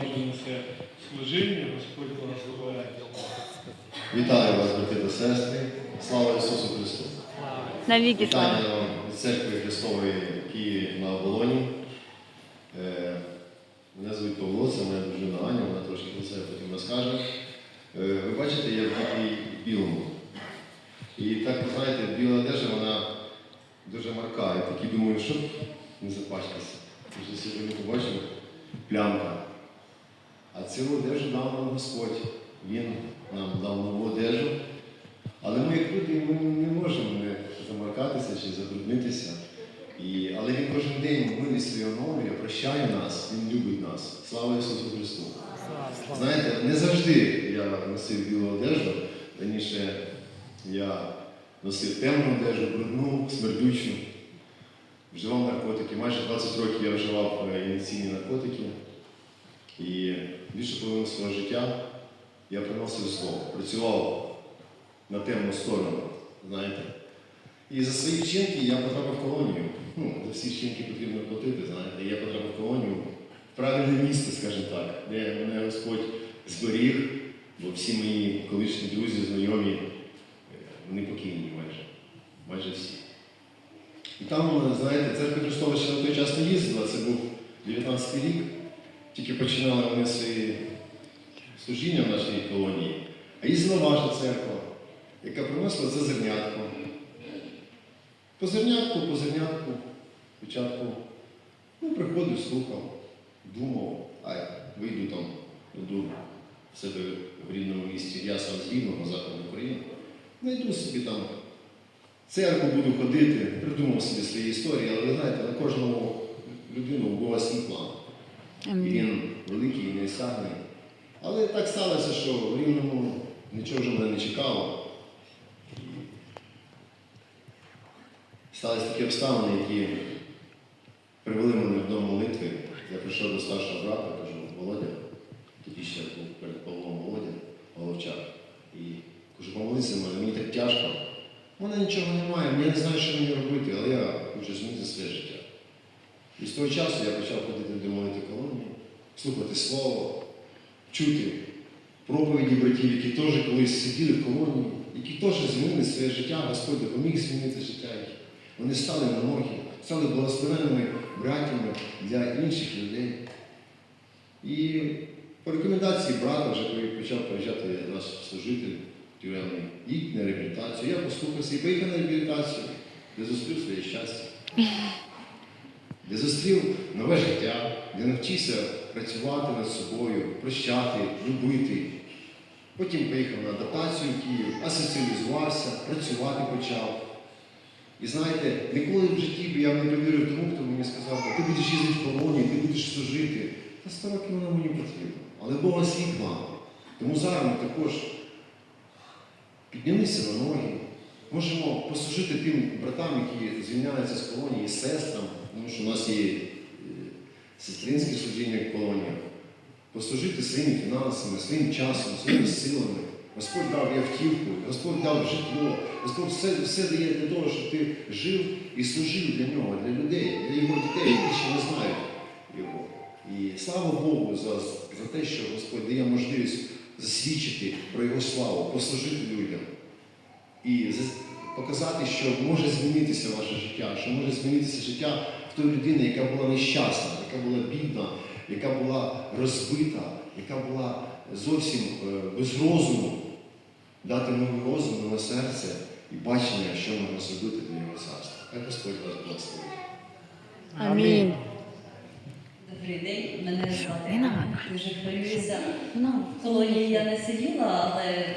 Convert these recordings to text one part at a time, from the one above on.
Кожен служіння, Господь благословляє. Вітаю вас, брати та сестри. Слава Ісусу Христу! Навіки слава. Вітання вам від церкви Христової Києві на оболоні. Е, Мене звуть Павло, це моя дружина Аня, вона трошки про себе потім розкаже. Е, Ви бачите, я в такій білому. І так, ви знаєте, біла одежа, вона дуже марка. Я такий думаю, щоб не запачкатися. Вже сьогодні побачив плямка. А цю одежу дав нам Господь. Він нам дав нову одежу. Але ми, як люди, ми не можемо не замаркатися чи забруднитися. І, але Він кожен день милістю оновлює, прощає нас, Він любить нас. Слава Ісусу Христу! Знаєте, не завжди я носив білу одежу. Раніше я носив темну одежу, брудну, смердючу, вживав наркотики. Майже 20 років я вживав е, наркотики. І більше половину свого життя я приносив зло, працював на темну сторону, знаєте. І за свої вчинки я потрапив в колонію. Ну, за всі вчинки потрібно платити, знаєте. Я потрапив в колонію в правильне місце, скажімо так, де мене Господь зберіг, бо всі мої колишні друзі, знайомі, е, вони покійні майже. Майже всі. І там, знаєте, церква Христова ще на той час не їздила, це був 19 рік. Тільки починали вони свої служіння в нашій колонії. А їздила ваша церква, яка приносила це зернятко. По зернятку, по зернятку, спочатку ну, приходив, слухав, думав, а вийду там, йду в себе в рідному місті, я сам з Рівного, заходу України, знайду собі там церкву буду ходити, придумав собі свої історії, але ви знаєте, на кожному людину Бога свій план. І він великий і неосягний. Але так сталося, що в Рівному нічого вже мене не чекало. Сталися такі обставини, які привели мене в дом молитви. Я прийшов до старшого брата, кажу, Володя, тоді ще був перед Павлом Володя, Головчак. І кажу, помолися мене, мені так тяжко. У мене нічого немає, я не знаю, що мені робити, але я хочу змінити своє життя. І з того часу я почав ходити до молити колонії, слухати слово, чути проповіді братів, які теж колись сиділи в колонії, які теж змінили своє життя, Господь допоміг змінити життя їх. Вони стали на ноги, стали благословенними братями для інших людей. І по рекомендації брата, вже почав приїжджати наш служитель тюремний, їдь на реабілітацію. Я послухався і поїхав на реабілітацію, де зустрів своє щастя де зустрів нове життя, де навчився працювати над собою, прощати, любити. Потім поїхав на адаптацію в Київ, асоціалізувався, працювати почав. І знаєте, ніколи в житті б я не довірив тому, хто мені сказав, ти будеш їздити в колонії, ти будеш служити. Та 100 років воно мені потрібно. Але Бога свій план. Тому зараз ми також піднялися на ноги, можемо послужити тим братам, які звільняються з колонії, сестрам, тому що у нас є е, сестринське служіння в колоніях, послужити своїми фінансами, своїм часом, своїми силами. Господь дав і автівку, Господь дав житло, Господь все, все дає для того, щоб ти жив і служив для нього, для людей, для його дітей, які ще не знають його. І слава Богу за, за те, що Господь дає можливість засвідчити про Його славу, послужити людям і показати, що може змінитися ваше життя, що може змінитися життя в той людини, яка була нещасна, яка була бідна, яка була розбита, яка була зовсім е, без розуму, дати новий розум, нове серце і бачення, що можна зробити для його царства. Хай Господь вас благословить. Амінь. Добрий день, мене звати. Анна. Дуже хвилююся. Ну, В я не сиділа, але е,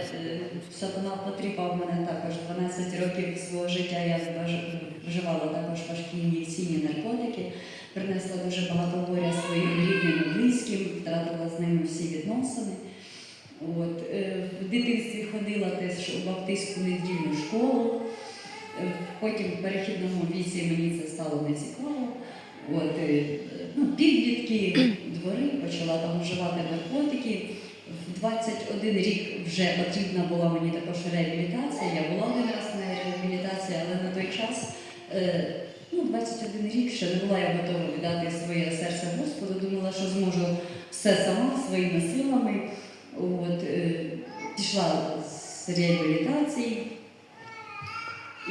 сатана потріпав мене також 12 років свого життя. Я вживала також важкі ін'єкційні наркотики, принесла дуже багато горя своїм рідним і близьким, втратила з ними всі відносини. От, е, в дитинстві ходила теж у баптистську недільну школу. Е, Потім в перехідному віці мені це стало нецікаво. От, е, ну, підлітки, двори, почала там вживати наркотики. В 21 рік вже потрібна була мені також реабілітація. Я була один раз на реабілітації, але на той час ну, 21 рік ще не була я готова віддати своє серце Господу. Думала, що зможу все сама своїми силами. От, е, пішла з реабілітації.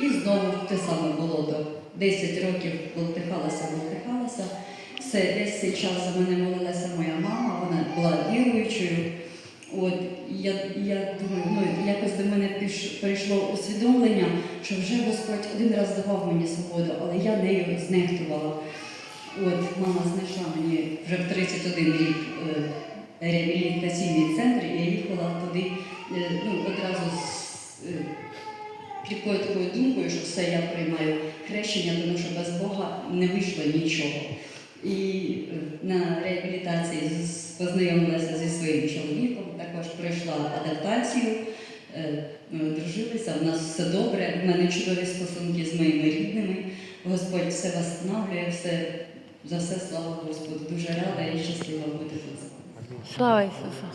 І знову те саме болото. 10 років болтихалася, болтихалася. Все, весь цей час за мене молилася моя мама, вона була віруючою. От я, я думаю, ну якось до мене прийшло усвідомлення, що вже Господь один раз давав мені свободу, але я нею знехтувала. От мама знайшла мені вже в 31 рік е, реабілітаційний центр, і я їхала туди е, ну, одразу з е, такою думкою, що все я приймаю хрещення, тому що без Бога не вийшло нічого. І е, на реабілітації познайомилася зі своїм чоловіком, також пройшла адаптацію, е, ми одружилися, у нас все добре, в мене чудові стосунки з моїми рідними. Господь все восстанавлює, все за все слава Господу. Дуже рада і щаслива бути тут. Слава Ісусу!